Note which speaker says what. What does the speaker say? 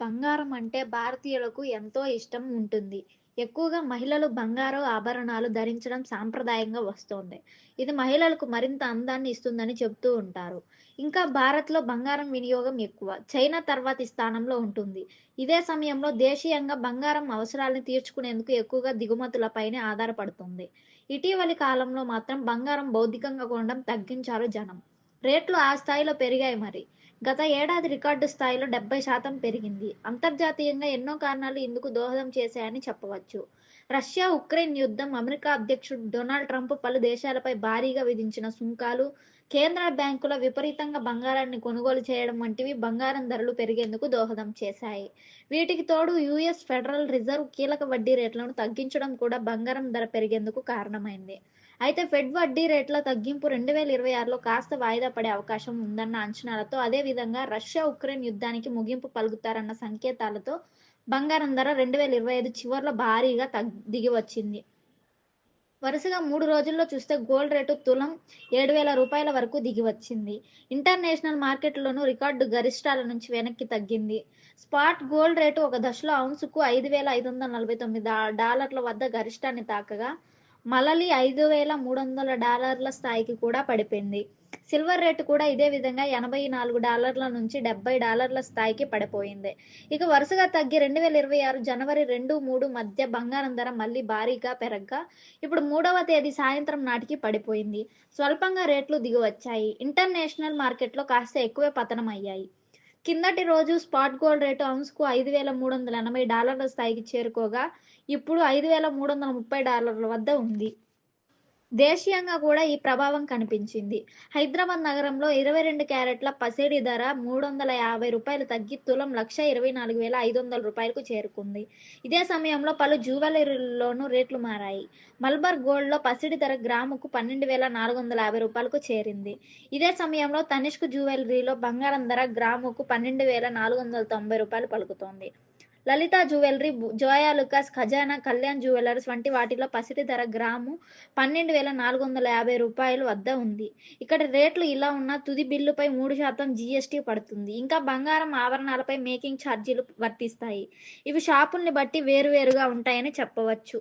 Speaker 1: బంగారం అంటే భారతీయులకు ఎంతో ఇష్టం ఉంటుంది. ఎక్కువగా మహిళలు బంగారు ఆభరణాలు ధరించడం సాంప్రదాయంగా వస్తోంది. ఇది మహిళలకు మరింత అందాన్ని ఇస్తుందని చెబుతూ ఉంటారు. ఇంకా భారత్‌లో బంగారం వినియోగం ఎక్కువ. చైనా తర్వాతి స్థానంలో ఉంటుంది. ఇదే సమయంలో దేశీయంగా బంగారం అవసరాలను తీర్చుకునేందుకు ఎక్కువగా దిగుమతులపైనే ఆధారపడుతుంది. ఇటీవలి కాలంలో మాత్రం బంగారం భౌతికంగా కొనడం తగ్గించారు జనం. రేట్లు ఆ స్థాయిలో పెరిగాయి మరి. గత ఏడాది రికార్డు స్థాయిలో డెబ్బై శాతం పెరిగింది. అంతర్జాతీయంగా ఎన్నో కారణాలు ఇందుకు దోహదం చేశాయని చెప్పవచ్చు. రష్యా, ఉక్రెయిన్ యుద్ధం, అమెరికా అధ్యక్షుడు డొనాల్డ్ ట్రంప్ పలు దేశాలపై భారీగా విధించిన సుంకాలు, కేంద్ర బ్యాంకుల విపరీతంగా బంగారాన్ని కొనుగోలు చేయడం వంటివి బంగారం ధరలు పెరిగేందుకు దోహదం చేశాయి. వీటికి తోడు యూఎస్ ఫెడరల్ రిజర్వ్ కీలక వడ్డీ రేట్లను తగ్గించడం కూడా బంగారం ధర పెరిగేందుకు కారణమైంది. అయితే ఫెడ్ వడ్డీ రేట్ల తగ్గింపు రెండు వేల ఇరవై ఆరులో కాస్త వాయిదా పడే అవకాశం ఉందన్న అంచనాలతో అదే విధంగా రష్యా, ఉక్రెయిన్ యుద్ధానికి ముగింపు పలుకుతారన్న సంకేతాలతో బంగారం ధర రెండు వేల ఇరవై ఐదు చివర్లో భారీగా తగ్ దిగివచ్చింది. వరుసగా మూడు రోజుల్లో చూస్తే గోల్డ్ రేటు తులం ఏడు వేల రూపాయల వరకు దిగివచ్చింది. ఇంటర్నేషనల్ మార్కెట్లోనూ రికార్డు గరిష్టాల నుంచి వెనక్కి తగ్గింది. స్పాట్ గోల్డ్ రేటు ఒక దశలో ఔన్సుకు ఐదు వేల ఐదు వందల నలభై తొమ్మిది డాలర్ల వద్ద గరిష్టాన్ని తాకగా మలలి ఐదు వేల మూడు వందల డాలర్ల స్థాయికి కూడా పడిపోయింది. సిల్వర్ రేటు కూడా ఇదే విధంగా ఎనభై నాలుగు డాలర్ల నుంచి డెబ్బై డాలర్ల స్థాయికి పడిపోయింది. ఇక వరుసగా తగ్గి రెండు వేల ఇరవై ఆరు జనవరి రెండు, మూడు మధ్య బంగారం ధర మళ్ళీ భారీగా పెరగ్గా ఇప్పుడు మూడవ తేదీ సాయంత్రం నాటికి పడిపోయింది. స్వల్పంగా రేట్లు దిగివచ్చాయి. ఇంటర్నేషనల్ మార్కెట్లో కాస్త ఎక్కువే పతనమయ్యాయి. కిందటి రోజు స్పాట్ గోల్డ్ రేటు ఔన్సుకు ఐదు వేల మూడు వందల ఎనభై డాలర్ల స్థాయికి చేరుకోగా ఇప్పుడు ఐదు వేల మూడు వందల ముప్పై డాలర్ల వద్ద ఉంది. దేశీయంగా కూడా ఈ ప్రభావం కనిపించింది. హైదరాబాద్ నగరంలో ఇరవై రెండు క్యారెట్ల పసిడి ధర మూడు వందల యాభై రూపాయలు తగ్గి తులం లక్ష ఇరవై నాలుగు వేల ఐదు వందల రూపాయలకు చేరుకుంది. ఇదే సమయంలో పలు జ్యువెలరీల్లోనూ రేట్లు మారాయి. మల్బర్ గోల్డ్‌లో పసిడి ధర గ్రాముకు పన్నెండు వేల నాలుగు వందల యాభై రూపాయలకు చేరింది. ఇదే సమయంలో తనిష్క్ జ్యువెలరీలో బంగారం ధర గ్రాముకు పన్నెండు వేల నాలుగు వందల తొంభై రూపాయలు పలుకుతోంది. లలిత జ్యువెలరీ, జోయా లుకాస్, ఖజానా, కళ్యాణ్ జ్యువెలర్స్ వంటి వాటిలో పసిడి ధర గ్రాము పన్నెండు వేల నాలుగు వందల యాభై రూపాయలు వద్ద ఉంది. ఇక్కడ రేట్లు ఇలా ఉన్నా తుది బిల్లుపై మూడు శాతం జీఎస్టీ పడుతుంది. ఇంకా బంగారం ఆభరణాలపై మేకింగ్ ఛార్జీలు వర్తిస్తాయి. ఇవి షాపుల్ని బట్టి వేరువేరుగా ఉంటాయని చెప్పవచ్చు.